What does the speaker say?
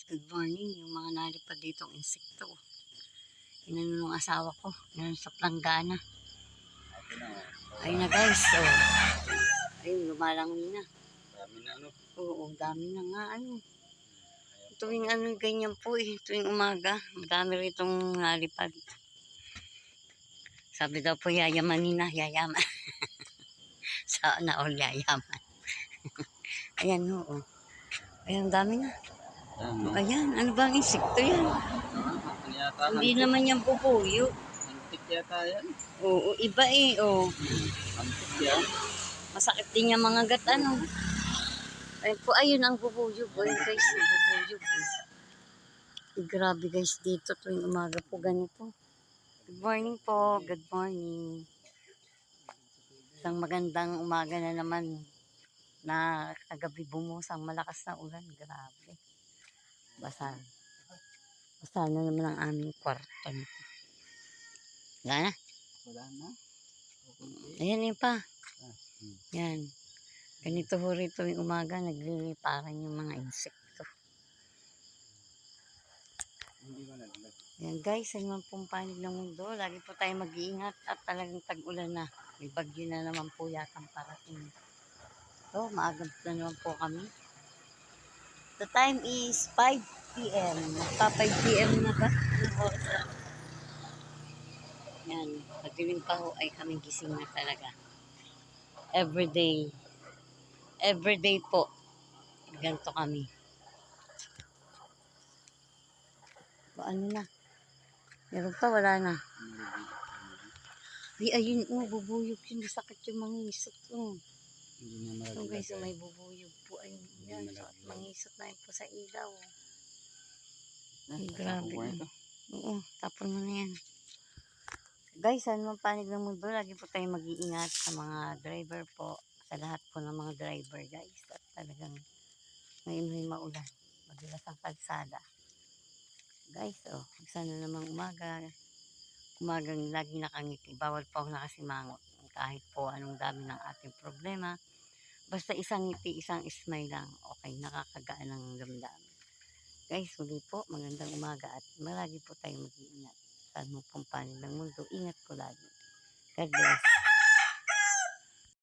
guys, good morning. Yung mga nalipad dito ang insekto. Inano ng asawa ko, yan sa planggana. Ayun na guys, so, ayun, lumalangoy na. Dami na ano. Oo, dami na nga ano. Tuwing ano, ganyan po eh, tuwing umaga, madami ritong nalipad. Sabi daw po, yayamanin na, yayaman. Sana all yayaman. Ayan, oo. Ayan, dami na. Ayan, ano bang insekto yan? Ano? Hindi naman yan bubuyo. Antik yata yan. Oo, iba eh. Oh. Antik yan. Masakit din yung mga gat, ano. Ayun po, ayun ang bubuyog. Ayun guys, bubuyog. Eh, grabe guys dito tuwing umaga po ganito. Good morning po. Good morning. Isang magandang umaga na naman na kagabi bumusang malakas na ulan. Grabe. Basa. Basa na naman ang aming kwarto nito. Wala na. Wala na. Ayan yun pa. Ah, hmm. Yan. Ganito ho rito yung umaga, nagliliparan yung mga insekto. Yan guys, ano man pong panig ng mundo, lagi po tayo mag-iingat at talagang tag-ulan na. May bagyo na naman po yatang parating. So, maaga na naman po kami. The time is 5 p.m. Magpa 5 p.m. na ba? Anong oras na? Yan, pagdilim pa ho ay kami gising na talaga. Everyday. Everyday po. Ganito kami. O, ano na? Meron pa, wala na. Ay, ayun, oh, bubuyog yun. Sakit yung mangisot, oh. Hindi na So malaglag. guys, may bubuyog po. Ayun, yan. So, mangisot na yun po sa ilaw. Ay, grabe. Oo, tapon mo na yan. Guys, ano man panig ng mundo, lagi po tayo mag-iingat sa mga driver po, sa lahat po ng mga driver, guys. At talagang ngayon may maulan. Madulas ang kalsada. Guys, oh, sana namang umaga. Umagang lagi nakangiti. Bawal po ako nakasimangot. Kahit po anong dami ng ating problema. Basta isang ngiti, isang smile lang. Okay, nakakagaan ng damdamin. Guys, muli po, magandang umaga at malagi po tayo mag-iingat. Saan mo pong panig ng mundo, ingat po lagi. God bless.